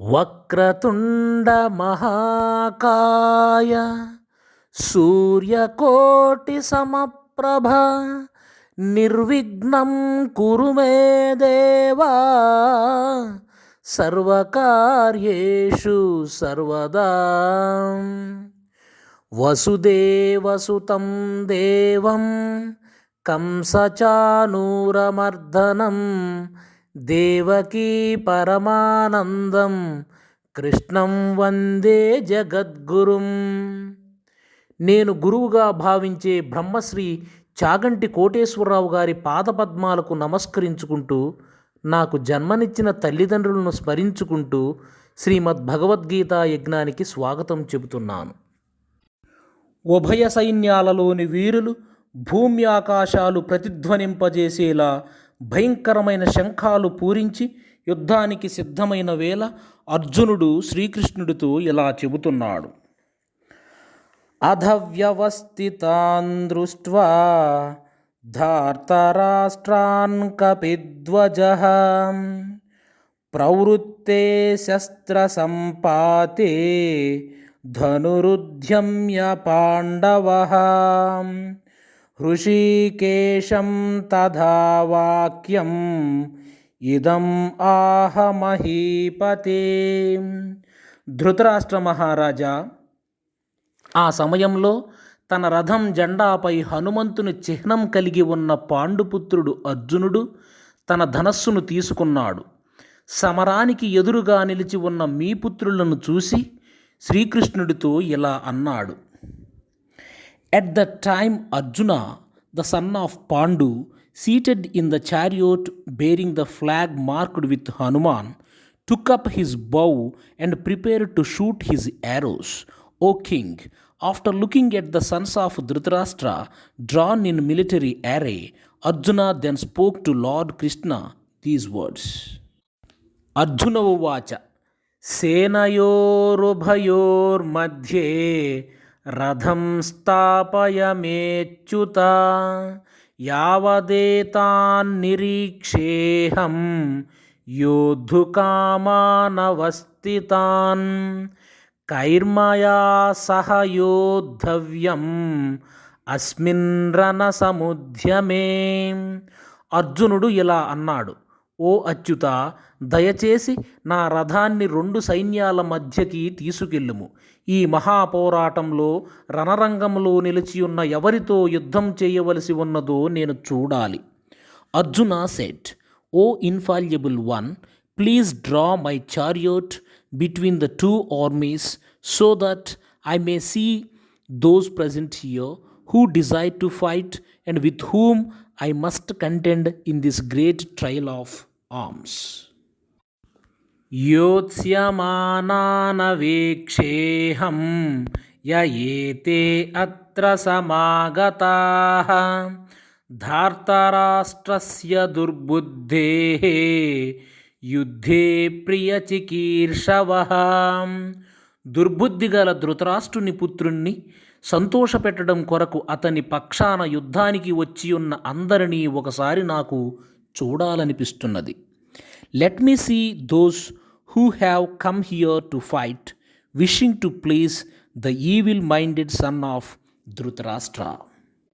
వక్రతుండ మహాకాయ సూర్యకోటి సమప్రభ నిర్విఘ్నం కురు మే దేవా సర్వకార్యేషు సర్వదా. వసుదేవసుతం దేవం కంసచానూరమర్దనం దేవకీ పరమానందం కృష్ణం వందే జగద్గురుం. నేను గురువుగా భావించే బ్రహ్మశ్రీ చాగంటి కోటేశ్వరరావు గారి పాదపద్మాలకు నమస్కరించుకుంటూ నాకు జన్మనిచ్చిన తల్లిదండ్రులను స్మరించుకుంటూ శ్రీమద్ భగవద్గీత యజ్ఞానికి స్వాగతం చెబుతున్నాను. ఉభయ సైన్యాలలోని వీరులు భూమి ఆకాశాలు ప్రతిధ్వనింపజేసేలా భయంకరమైన శంఖాలు పూరించి యుద్ధానికి సిద్ధమైన వేళ అర్జునుడు శ్రీకృష్ణుడితో ఇలా చెబుతున్నాడు. అధవ్యవస్థితాన్ దృష్ట్వా ధార్తరాష్ట్రాన్ కపిధ్వజ ప్రవృత్తే శస్త్రసంపాతే ధనురుద్యమ్య పాండవ హృషీకేశం తథా వాక్యం ఇదం ఆహ మహీపతే ధృతరాష్ట్ర మహారాజా ఆ సమయంలో తన రథం జెండాపై హనుమంతుని చిహ్నం కలిగి ఉన్న పాండుపుత్రుడు అర్జునుడు తన ధనస్సును తీసుకున్నాడు. సమరానికి ఎదురుగా నిలిచి ఉన్న మీ పుత్రులను చూసి శ్రీకృష్ణుడితో ఇలా అన్నాడు. At that time, Arjuna, the son of Pandu, seated in the chariot bearing the flag marked with Hanuman, took up his bow and prepared to shoot his arrows. O king, after looking at the sons of Dhritarashtra drawn in military array, Arjuna then spoke to Lord Krishna these words Arjuna Uvacha madhye. రథం స్థాపయమేచ్యుత యావదేతాన్నిరీక్షేహం యోద్ధుకామానవస్థితాన్ కైర్మయా సహ యోద్ధవ్యం అస్మిన్ రణ సముద్యమే అర్జునుడు ఇలా అన్నాడు. ఓ అచ్యుత దయచేసి నా రథాన్ని రెండు సైన్యాల మధ్యకి తీసుకెళ్ళుము. ఈ మహాపోరాటంలో రణరంగంలో నిలిచియున్న ఎవరితో యుద్ధం చేయవలసి ఉన్నదో నేను చూడాలి. Arjuna said O infallible one please draw my chariot between the two armies so that I may see those present here who desire to fight and with whom I must contend in this great trial of arms యోత్స్యమానానవేక్షేహం యయేతే అత్ర సమాగతాః ధార్తరాష్ట్రస్య దుర్బుద్ధేః యుద్ధే ప్రియచికీర్షవః దుర్బుద్ధిగల ధృతరాష్ట్రుని పుత్రుణ్ణి సంతోషపెట్టడం కొరకు అతని పక్షాన యుద్ధానికి వచ్చి ఉన్న అందరినీ ఒకసారి నాకు చూడాలనిపిస్తున్నది. Let me see those who have come here to fight wishing to please the evil minded son of Dhritarashtra